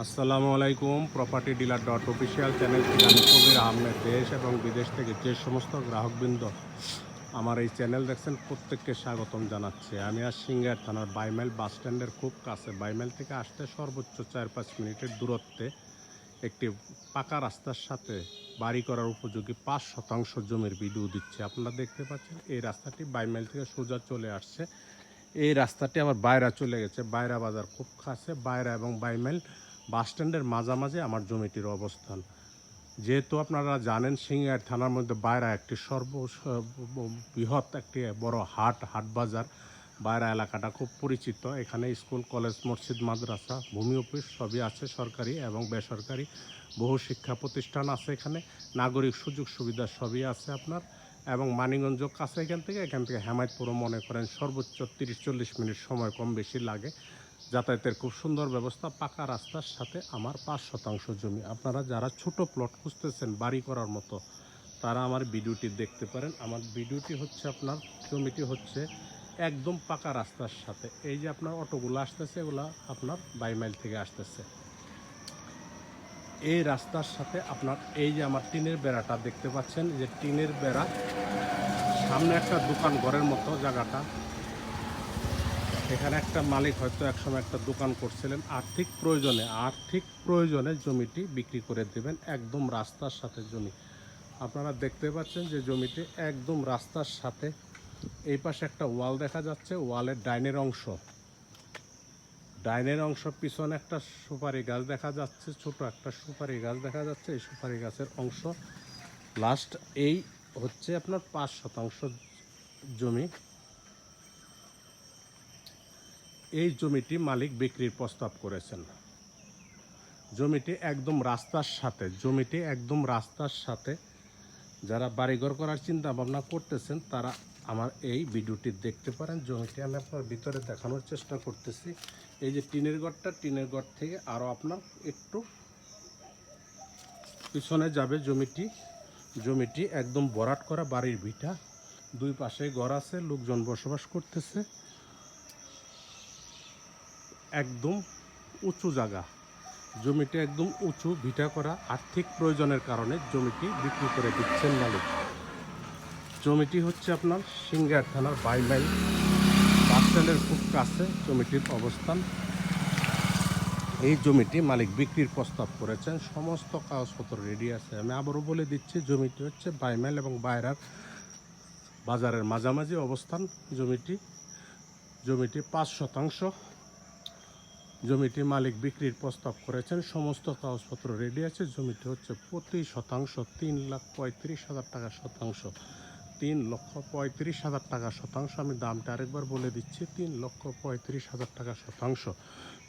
আসসালামু আলাইকুম property dealer dot official channel থেকে আমি কবির আহমেদ। দেশ এবং বিদেশ থেকে যে সমস্ত গ্রাহকবৃন্দ আমার এই চ্যানেল দেখছেন, প্রত্যেককে স্বাগতম জানাচ্ছি। আমি আর সিঙ্গার থানার বাইমেল বাস স্ট্যান্ডের খুব কাছে। বাইমেল থেকে আসতে সর্বোচ্চ চার পাঁচ মিনিটের দূরত্বে একটি পাকা রাস্তার সাথে বাড়ি করার উপযোগী পাঁচ শতাংশ জমির ভিডিও দিচ্ছে। আপনারা দেখতে পাচ্ছেন, এই রাস্তাটি বাইমেল থেকে সোজা চলে আসছে। এই রাস্তাটি আবার বাইরা চলে গেছে। বাইরা বাজার খুব কাছে। বাইরা এবং বাইমেল বাস স্ট্যান্ডের মাঝামাঝি আমার জমিটির অবস্থান। যেহেতু আপনারা জানেন সিঙ্গার থানার মধ্যে বাইরা একটি সর্ব বৃহৎ একটি বড় হাট হাট বাজার। বাইরা এলাকাটা খুব পরিচিত। এখানে স্কুল, কলেজ, মসজিদ, মাদ্রাসা, ভূমি অফিস সবই আছে সরকারি এবং বেসরকারি। বহু শিক্ষা প্রতিষ্ঠান আছে এখানে। নাগরিক সুযোগ সুবিধা সবই আছে আপনার। এবং মানিগঞ্জ কাছে এখান থেকে এখান থেকে হেমায়তপুরও মনে করেন সর্বোচ্চ তিরিশ, চল্লিশ মিনিট সময় কম বেশি লাগে। যাতায়াতের খুব সুন্দর ব্যবস্থা, পাকা রাস্তার সাথে আমার পাঁচ শতাংশ জমি। আপনারা যারা ছোট প্লট খুঁজতেছেন বাড়ি করার মতো, তারা আমার ভিডিওটি দেখতে পারেন। আমার ভিডিওটি হচ্ছে আপনার, জমিটি হচ্ছে একদম পাকা রাস্তার সাথে। এই যে আপনার অটোগুলো আসতেছে, এগুলো আপনার বাই মাইল থেকে আসতেছে। এই রাস্তার সাথে আপনার, এই যে আমার টিনের বেড়াটা দেখতে পাচ্ছেন, যে টিনের বেড়া, সামনে একটা দোকান ঘরের মতো জায়গাটা। এখানে একটা মালিক হয়তো একসময় একটা দোকান করছিলেন। আর্থিক প্রয়োজনে আর্থিক প্রয়োজনে জমিটি বিক্রি করে দেবেন একদম রাস্তার সাথে জমি। আপনারা দেখতে পাচ্ছেন যে জমিটি একদম রাস্তার সাথে। এই পাশে একটা ওয়াল দেখা যাচ্ছে, ওয়ালের ডাইনের অংশ। ডাইনের অংশ পিছনে একটা সুপারি গাছ দেখা যাচ্ছে, ছোট একটা সুপারি গাছ দেখা যাচ্ছে, এই সুপারি গাছের অংশ। লাস্ট এই হচ্ছে আপনার পাঁচ শতাংশ জমি। এই জমিটি মালিক বিক্রির প্রস্তাব করেছেন। জমিটি একদম রাস্তার সাথে, জমিটি একদম রাস্তার সাথে যারা বাড়িঘর করার চিন্তা ভাবনা করতেছেন, তারা আমার এই ভিডিওটি দেখতে পারেন। জমিটি আমি আপনার ভিতরে দেখানোর চেষ্টা করতেছি। এই যে টিনের ঘরটা, টিনের ঘর থেকে আরও আপনার একটু পিছনে যাবে জমিটি। জমিটি একদম বরাট করা বাড়ির ভিটা। দুই পাশে ঘর আছে, লোকজন বসবাস করতেছে। একদম উঁচু জায়গা। জমিটি একদম উঁচু, ভিটা করা। আর্থিক প্রয়োজনের কারণে জমিটি বিক্রি করে দিচ্ছেন মালিক। জমিটি হচ্ছে আপনার সিঙ্গার থানার বাই মাইল বাস স্ট্যান্ডের খুব কাছে জমিটির অবস্থান। এই জমিটি মালিক বিক্রির প্রস্তাব করেছেন। সমস্ত কাগজপত্র রেডি আছে। আমি আবারও বলে দিচ্ছি, জমিটি হচ্ছে বাইমাইল এবং বাইরার বাজারের মাঝামাঝি অবস্থান। জমিটি জমিটি পাঁচ শতাংশ। জমিটি মালিক বিক্রির প্রস্তাব করেছেন। সমস্ত কাগজপত্র রেডি আছে। জমিটি হচ্ছে প্রতি শতাংশ তিন লাখ পঁয়ত্রিশ হাজার টাকা শতাংশ। তিন লক্ষ পঁয়ত্রিশ হাজার টাকা শতাংশ। আমি দামটা আরেকবার বলে দিচ্ছি। তিন লক্ষ পঁয়ত্রিশ হাজার টাকা শতাংশ।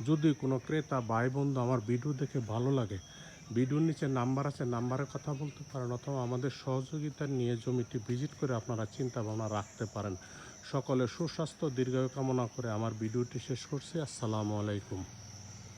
যদি কোনো ক্রেতা ভাই বন্ধু আমার ভিডিও দেখে ভালো লাগে, ভিডিওর নিচে নাম্বার আছে, নাম্বারে কথা বলতে পারেন অথবা আমাদের সহযোগিতা নিয়ে জমিটি ভিজিট করে আপনারা চিন্তা ভাবনা রাখতে পারেন। সকলের সুস্বাস্থ্য দীর্ঘায়ু কামনা করে আমার ভিডিওটি শেষ করছি। আসসালামু আলাইকুম।